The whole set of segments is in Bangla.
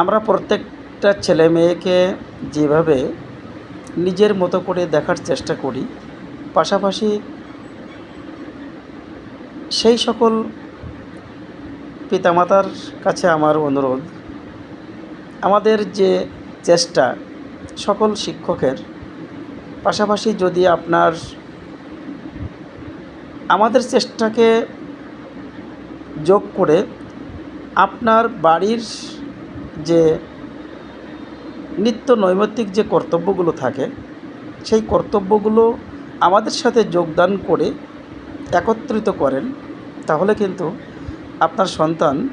আমরা প্রত্যেকটা ছেলে মেয়েকে যেভাবে নিজের মতো করে দেখার চেষ্টা করি, পাশাপাশি সেই সকল পিতামাতার কাছে আমার অনুরোধ, আমাদের যে চেষ্টা সকল শিক্ষকের, পাশাপাশি যদি আপনার আমাদের চেষ্টাকে যোগ করে আপনার বাড়ির যে নিত্য নৈমিত্তিক যে কর্তব্যগুলো থাকে, সেই কর্তব্যগুলো আমাদের সাথে যোগদান করে একত্রিত করেন, তাহলে কিন্তু আপনার সন্তান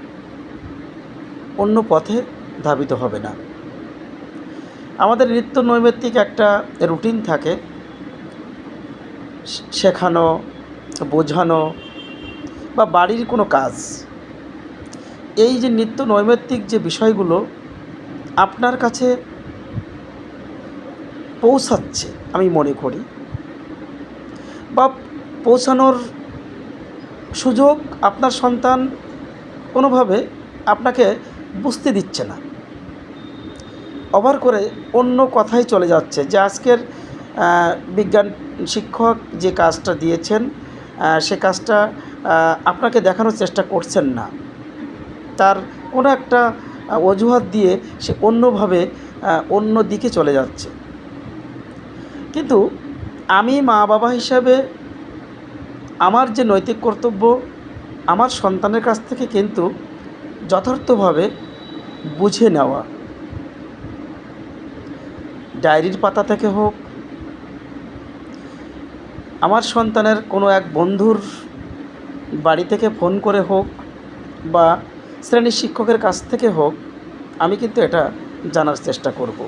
অন্য পথে ধাবিত হবে না। আমাদের নিত্য নৈমিত্তিক একটা রুটিন থাকে শেখানো, বোঝানো বা বাড়ির কোনো কাজ। এই যে নিত্য নৈমিত্তিক যে বিষয়গুলো আপনার কাছে পৌঁছাচ্ছে, আমি মনে করি, বা পৌঁছানোর সুযোগ আপনার সন্তান কোনোভাবে আপনাকে বুঝতে দিচ্ছে না। ওভার করে অন্য কথাই চলে যাচ্ছে যে আজকের বিজ্ঞান শিক্ষক যে কাজটা দিয়েছেন সে কাজটা আপনাকে দেখানোর চেষ্টা করছেন না। তার কোনো একটা অজুহাত দিয়ে সে অন্যভাবে অন্য দিকে চলে যাচ্ছে। কিন্তু আমি মা বাবা হিসাবে আমার যে নৈতিক কর্তব্য, আমার সন্তানের কাছ থেকে কিন্তু যথার্থভাবে বুঝে নেওয়া। ডায়েরির পাতা থেকে হোক, আমার সন্তানের কোনো এক বন্ধুর বাড়ি থেকে ফোন করে হোক বা শ্রেণির শিক্ষকের কাছ থেকে হোক, আমি কিন্তু এটা জানার চেষ্টা করব।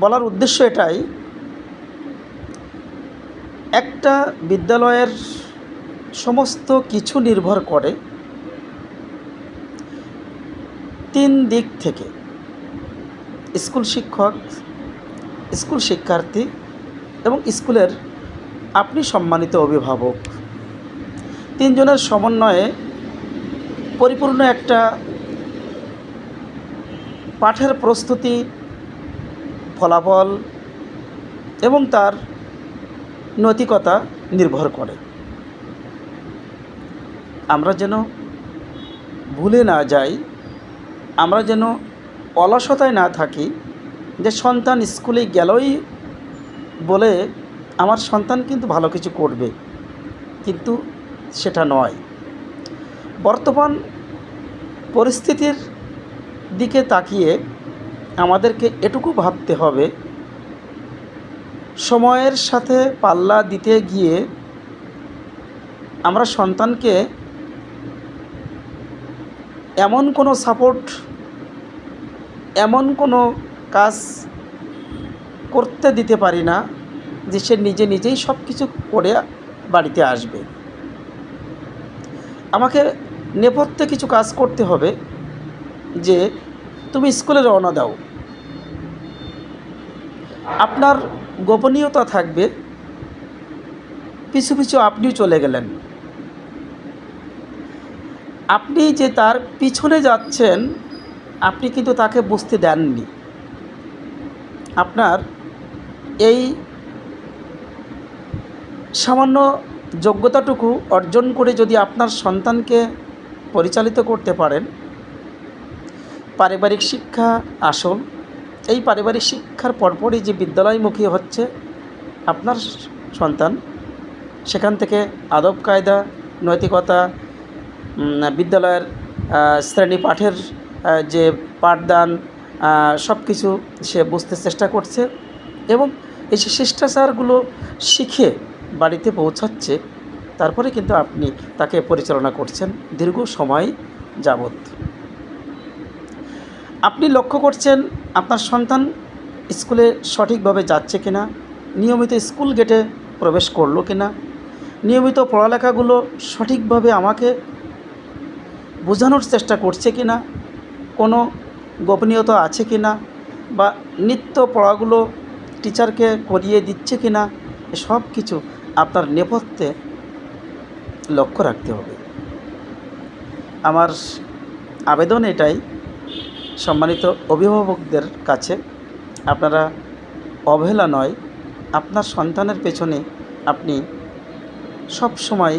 বলার উদ্দেশ্য এটাই, একটা বিদ্যালয়ের সমস্ত কিছু নির্ভর করে তিন দিক থেকে। স্কুল শিক্ষক, স্কুল শিক্ষার্থী এবং স্কুলের আপনি সম্মানিত অভিভাবক। তিনজনের সমন্বয়ে পরিপূর্ণ একটা পাঠের প্রস্তুতি, ফলাফল এবং তার নৈতিকতা নির্ভর করে। আমরা যেন ভুলে না যাই, আমরা যেন অলসতায় না থাকি যে সন্তান স্কুলে গেলই বলে আমার সন্তান কিন্তু ভালো কিছু করবে, কিন্তু সেটা নয়। বর্তমান পরিস্থিতির দিকে তাকিয়ে আমাদেরকে এটুকু ভাবতে হবে, সময়ের সাথে পাল্লা দিতে গিয়ে আমরা সন্তানকে এমন কোনো সাপোর্ট এমন কোনো কাজ করতে দিতে পারি না যে সে নিজে নিজেই সব কিছু করে বাড়িতে আসবে। আমাকে নেপথ্যে কিছু কাজ করতে হবে যে তুমি স্কুলে রওনা দাও। আপনার গোপনীয়তা থাকবে। পিছু পিছু আপনিও চলে গেলেন। আপনি যে তার পিছনে যাচ্ছেন, আপনি কিন্তু তাকে বুঝতে দেননি। আপনার এই সামান্য যোগ্যতাটুকু অর্জন করে যদি আপনার সন্তানকে পরিচালিত করতে পারেন। পারিবারিক শিক্ষা আসল। এই পারিবারিক শিক্ষার পরপরই যে বিদ্যালয়মুখী হচ্ছে আপনার সন্তান, সেখান থেকে আদব কায়দা, নৈতিকতা বিদ্যালয়ের শ্রেণি পাঠের যে পাঠদান সব কিছু সে বুঝতে চেষ্টা করছে এবং এই যে শিষ্টাচারগুলো শিখে বাড়িতে পৌঁছাচ্ছে তারপরে কিন্তু আপনি তাকে পরিচালনা করছেন দীর্ঘ সময় যাবত আপনি লক্ষ্য করছেন আপনার সন্তান স্কুলে সঠিকভাবে যাচ্ছে কিনা, নিয়মিত স্কুল গেটে প্রবেশ করল কিনা, নিয়মিত পড়ালেখাগুলো সঠিকভাবে আমাকে বোঝানোর চেষ্টা করছে কিনা, কোনো গোপনীয়তা আছে কিনা বা নিত্য পড়াগুলো টিচারকে করিয়ে দিচ্ছে কিনা সব কিছু আপনার নেপথ্যে লক্ষ্য রাখতে হবে। আমার আবেদন এটাই, সম্মানিত অভিভাবকদের কাছে, আপনারা অবহেলা নয়, আপনার সন্তানের পেছনে আপনি সব সময়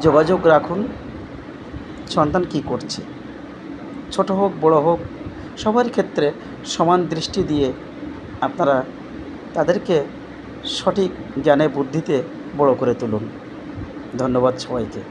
যোগাযোগ রাখুন, সন্তান কী করছে। ছোট হোক, বড় হোক সবার ক্ষেত্রে সমান দৃষ্টি দিয়ে আপনারা তাদেরকে সঠিক জ্ঞানে, বুদ্ধিতে বড় করে তুলুন। ধন্যবাদ সবাইকে।